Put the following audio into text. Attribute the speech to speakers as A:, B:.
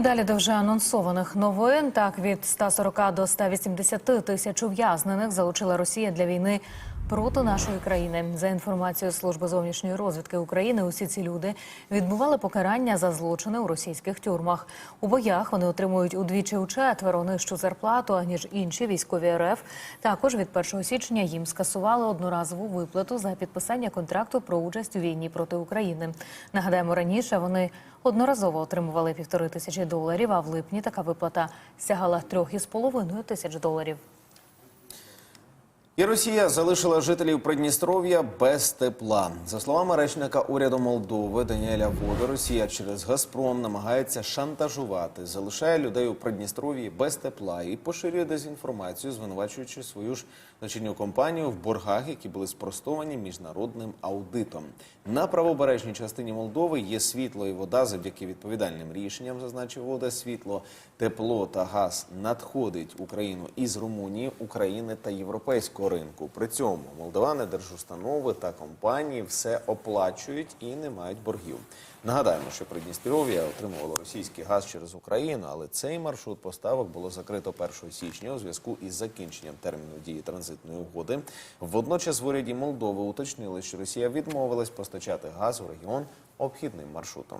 A: Далі до вже анонсованих новин. Так, від 140 до 180 тисяч ув'язнених залучила Росія для війни проти нашої країни. За інформацією служби зовнішньої розвідки України, усі ці люди відбували покарання за злочини у російських тюрмах. У боях вони отримують удвічі у четверо нижчу зарплату аніж інші військові РФ. Також від 1 січня їм скасували одноразову виплату за підписання контракту про участь у війні проти України. Нагадаємо, раніше вони одноразово отримували півтори тисячі доларів. А в липні така виплата сягала трьох із половиною тисяч доларів.
B: І Росія залишила жителів Придністров'я без тепла. За словами речника уряду Молдови Даніеля Води, Росія через Газпром намагається шантажувати, залишає людей у Придністров'ї без тепла і поширює дезінформацію, звинувачуючи свою ж дочірню компанію в боргах, які були спростовані міжнародним аудитом. На правобережній частині Молдови є світло і вода завдяки відповідальним рішенням, зазначив вода. Світло, тепло та газ надходить Україну із Румунії, України та європейського ринку. При цьому молдавани, держустанови та компанії все оплачують і не мають боргів. Нагадаємо, що Придністров'я отримувало російський газ через Україну, але цей маршрут поставок було закрито 1 січня у зв'язку із закінченням терміну дії транзитної угоди. Водночас в уряді Молдови уточнили, що Росія відмовилась постачати газ у регіон обхідним маршрутом.